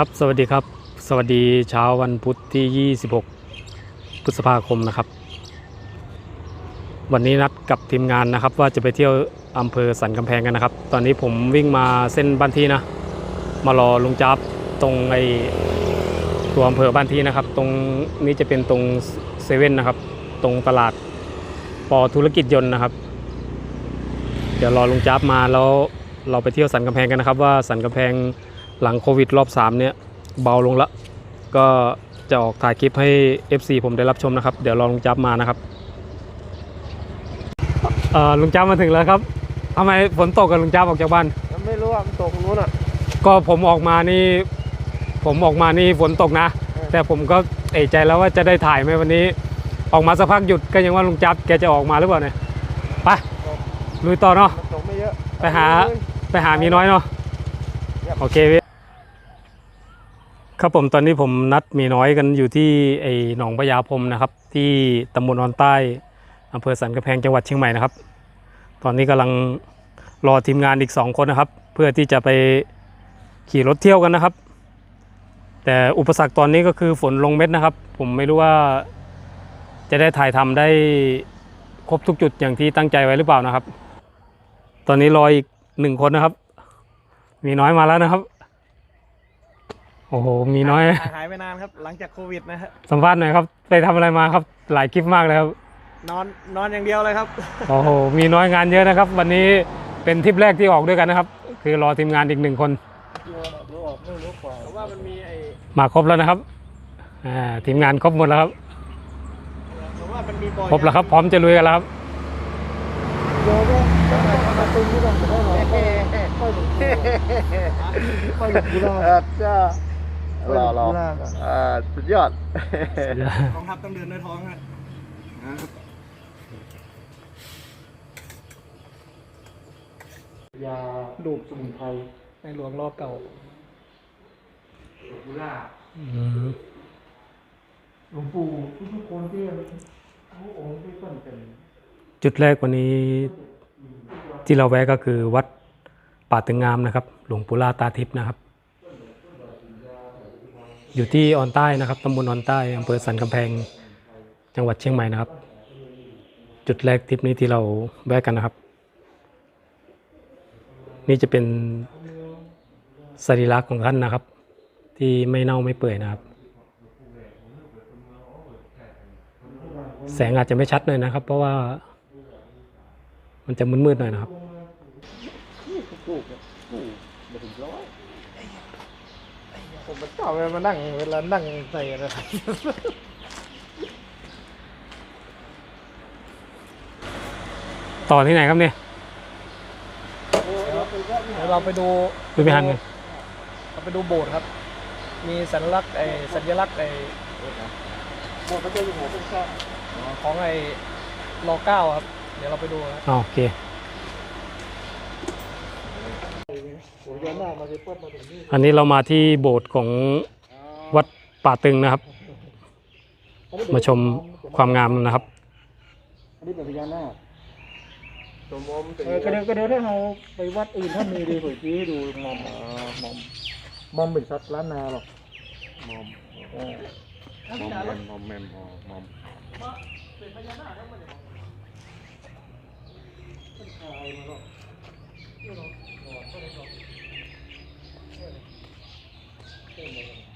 ครับสวัสดีครับ สวัสดีเช้าวันพุธที่ 26 พฤษภาคมนะครับ วันนี้นัดกับทีมงานนะครับ ว่าจะไปเที่ยวอำเภอสันกำแพงกันนะครับ ตอนนี้ผมวิ่งมาเส้นบ้านที่นะ มารอลุงจับตรงไอตัวอำเภอบ้านที่นะครับ ตรงนี้จะเป็นตรงเซเว่นนะครับ ตรงตลาดปอธุรกิจยนต์นะครับ เดี๋ยวรอลุงจับมาแล้วเราไปเที่ยวสันกำแพงกันนะครับ ว่าสันกำแพง หลังโควิดรอบ 3 เนี่ยเบาลงละ ก็จะออกถ่ายคลิปให้ FC ผมได้รับชมนะครับ เดี๋ยวรอลุงจับมานะครับเอ่อลุงจับมาถึงแล้วครับทำไมฝนตกกับลุงจับออกจากบ้านมันไม่รู้ว่ามันตกนู้นอะก็ผมออกมานี่ ผมออกมานี่ฝนตกนะเออแต่ผมก็เอะใจแล้วว่าจะได้ถ่ายไหมวันนี้ ออกมาสักพักหยุดก็ยังว่าลุงจับแกจะออกมาหรือเปล่าเนี่ยไปลุยต่อเนาะมันตกไม่เยอะไปหาไปหามีน้อยเนาะโอเคพี่ ครับผมตอนนี้ผมนัดมีน้อยกันอยู่ที่ไอ้หนองพญาพรมนะครับ ที่ตำบลนอนใต้อำเภอสันกำแพงจังหวัดเชียงใหม่นะครับ ตอนนี้กำลังรอทีมงานอีกสองคนนะครับ เพื่อที่จะไปขี่รถเที่ยวกันนะครับ แต่อุปสรรคตอนนี้ก็คือฝนลงเม็ดนะครับ ผมไม่รู้ว่าจะได้ถ่ายทำได้ครบทุกจุดอย่างที่ตั้งใจไว้หรือเปล่านะครับ ตอนนี้รออีกหนึ่งคนนะครับ มีน้อยมาแล้วนะครับ อ้โห มีน้อยหายหายไปนานครับ หลังจากโควิดนะฮะสัมภาษณ์หน่อยครับ ไปทำอะไรมาครับ หลายคลิปมากเลยครับ นอนนอนอย่างเดียวเลยครับ โอ้โห มีน้อยงานเยอะนะครับ วันนี้เป็นทริปแรกที่ออกด้วยกันนะครับ คือรอทีมงานอีกหนึ่งคนรู้ออกไม่รู้กว่าเพราะว่ามันมีไอ้มาครบแล้วนะครับ อ่า ทีมงานครบหมดแล้วครับ เพราะว่ามันมีบอยครบแล้วครับ พร้อมจะลุยกันแล้วครับโยก็มาตึงที่ต้องได้หรอค่อยค่อยหลุดค่อยหลุดกูรออาจ้า รออรรอออ่าสุดยอดกองทัพต้องเดินด้วยท้องฮะยาดูบสมุนไพรในหลวงรอบเก่าหลวงปู่ทุกๆคนที่ทุกองค์ที่ต้นเป็นจุดแรกวันนี้ที่เราแวะก็คือวัดป่าตึงงามนะครับ หลวงปู่ล่าตาทิพย์นะครับ อยู่ที่ออนใต้นะครับตำบลออนใต้อำเภอสันกำแพง จังหวัดเชียงใหม่นะครับ จุดแรกทริปนี้ที่เราแวะกันนะครับ นี่จะเป็นสรีระของท่านนะครับ ที่ไม่เน่าไม่เปื่อยนะครับ แสงอาจจะไม่ชัดหน่อยนะครับ เพราะว่า มันจะมืดๆหน่อยนะครับ ผมมันเก่าเลยมานั่งเวลานั่งใส่อะไรต่อที่ไหนครับเนี่ยเดี๋ยวเราไปดูดูไม่ทันกันเราไปดูโบสถ์ครับ มีสัญลักษณ์ไอ้สัญลักษณ์ไอ้โบสถ์พระเจ้าอยู่หัวเป็นแค่ของไอ้รอเก้าครับ เดี๋ยวเราไปดูครับอ๋อโอเค อันนี้เรามาที่โบสถ์ของวัดป่าตึงนะครับ มาชมความงามนะครับอันนี้เป็นพญานาคสมมติเป็นเออกระเดี๋ยวถ้าเราไปวัดอื่นถ้ามีดีสวยานี้ดูมอมมอมมอมเป็นสัตว์ล้านนาหรอกมอมมอมแมมมอมแมมมอมเป็นพญล้ว Thank you.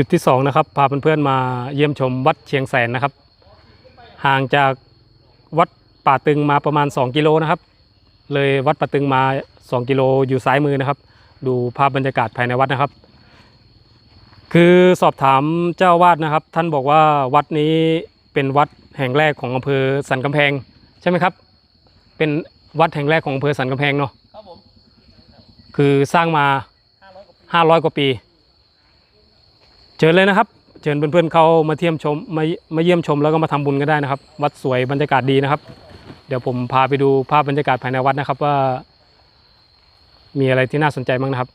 จุดที่สองนะครับพาเพื่อนๆมาเยี่ยมชมวัดเชียงแสนนะครับ ห่างจากวัดป่าตึงมาประมาณ 2 กิโลนะครับ เลยวัดป่าตึงมา 2 กิโลอยู่ซ้ายมือนะครับ ดูภาพบรรยากาศภายในวัดนะครับ คือสอบถามเจ้าอาวาดนะครับ ท่านบอกว่าวัดนี้เป็นวัดแห่งแรกของอำเภอสันกำแพงใช่ไหมครับ เป็นวัดแห่งแรกของอำเภอสันกำแพงเนาะครับผมคือสร้างมา 500 กว่าปี500กว่าปี เชิญเลยนะครับ เชิญเพื่อนๆเขามาเที่ยมชมมามาเยี่ยมชมแล้วก็มาทำบุญกันได้นะครับ วัดสวยบรรยากาศดีนะครับ เดี๋ยวผมพาไปดูภาพบรรยากาศภายในวัดนะครับว่า มีอะไรที่น่าสนใจบ้างนะครับ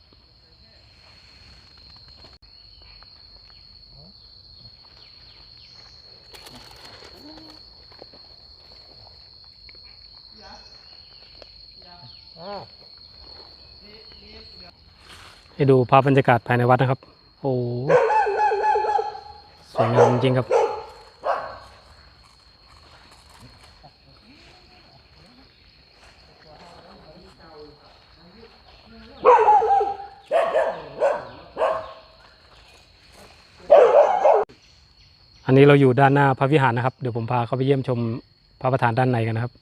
ให้ดูภาพบรรยากาศภายในวัดนะครับ โอ้ สวยงามจริงครับ อันนี้เราอยู่ด้านหน้าพระวิหารนะครับ เดี๋ยวผมพาเข้าไปเยี่ยมชมพระประธานด้านในกันนะครับ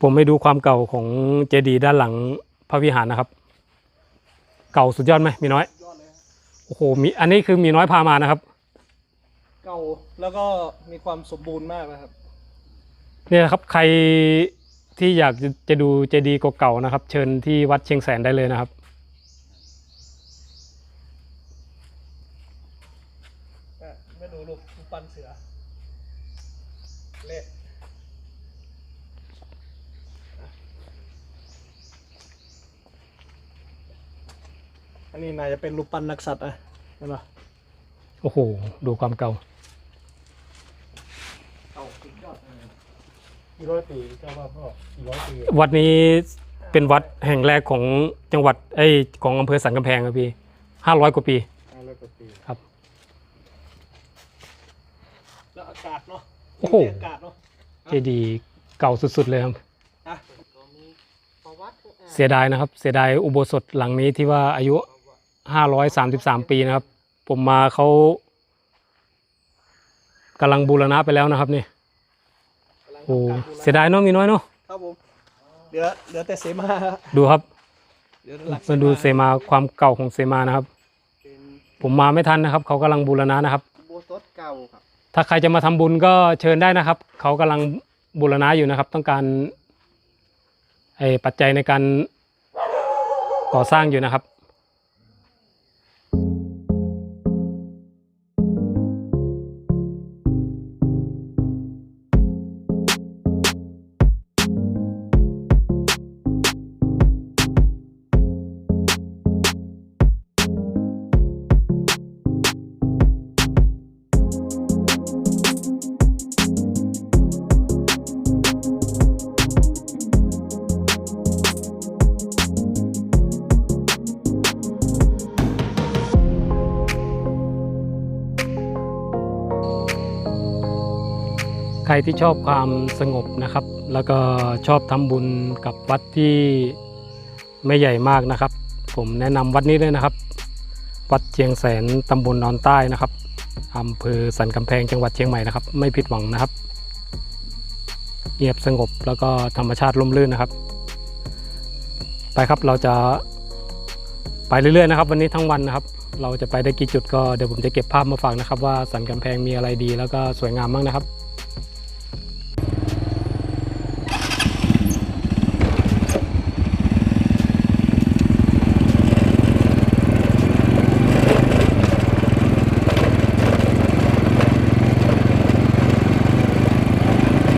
ผมไปดูความเก่าของเจดีย์ด้านหลังพระวิหารนะครับ เก่าสุดยอดไหมมีน้อยยอดเลยฮะโอ้โหมีอันนี้คือมีน้อยพามานะครับ เก่าแล้วก็มีความสมบูรณ์มากนะครับ เนี่ยนะครับใครที่อยากจะจะดูเจดีย์เก่าๆนะครับ เชิญที่วัดเชียงแสนได้เลยนะครับ อะไม่ดูรูปรูปปั้นเสือเละ อันนี้นายจะเป็นรูปปั้นนักสัตว์อะเห็นปะโอ้โห ดูความเก่าเอาสุดยอดเลยกี่ร้อยปีเจ้าว่าพ่อกี่ร้อยปีวัดนี้เป็นวัดแห่งแรกของจังหวัดไอ้ยของอำเภอสันกำแพงครับพี่ห้าร้อยกว่าปี ห้าร้อยกว่าปีครับ แล้วอากาศเนาะโอ้โห อากาศเนาะ เจดีย์เก่าสุดๆเลยครับ อะ เสียดายนะครับ เสียดายอุโบสถหลังนี้ที่ว่าอายุ ห้าร้อยสามสิบสามปีนะครับ ผมมาเขากำลังบูรณะไปแล้วนะครับนี่กำลังโอ้ทำการบูรณะเสียดายเนาะมีน้อยเนาะครับผมเหลือเหลือแต่เสมาฮะดูครับเหลือแต่หลักมาดูเซมาความเก่าของเซมานะครับเป็นผมมาไม่ทันนะครับ เขากำลังบูรณะนะครับอุโบสถเก่าครับถ้าใครจะมาทำบุญก็เชิญได้นะครับ เขากำลังบูรณะอยู่นะครับ ต้องการไอ้ปัจจัยในการก่อสร้างอยู่นะครับ ครที่ชอบความสงบนะครับ แล้วก็ชอบทำบุญกับวัดที่ไม่ใหญ่มากนะครับ ผมแนะนำวัดนี้เลยนะครับ วัดเชียงแสนตำบลนอนใต้นะครับอำเภอสันกำแพงจังหวัดเชียงใหม่นะครับ ไม่ผิดหวังนะครับเงียบสงบแล้วก็ธรรมชาติร่มรื่นนะครับ ไปครับเราจะไปเรื่อยๆนะครับ วันนี้ทั้งวันนะครับ เราจะไปได้กี่จุดก็เดี๋ยวผมจะเก็บภาพมาฝากนะครับ ว่าสันกำแพงมีอะไรดี แล้วก็สวยงามมากนะครับ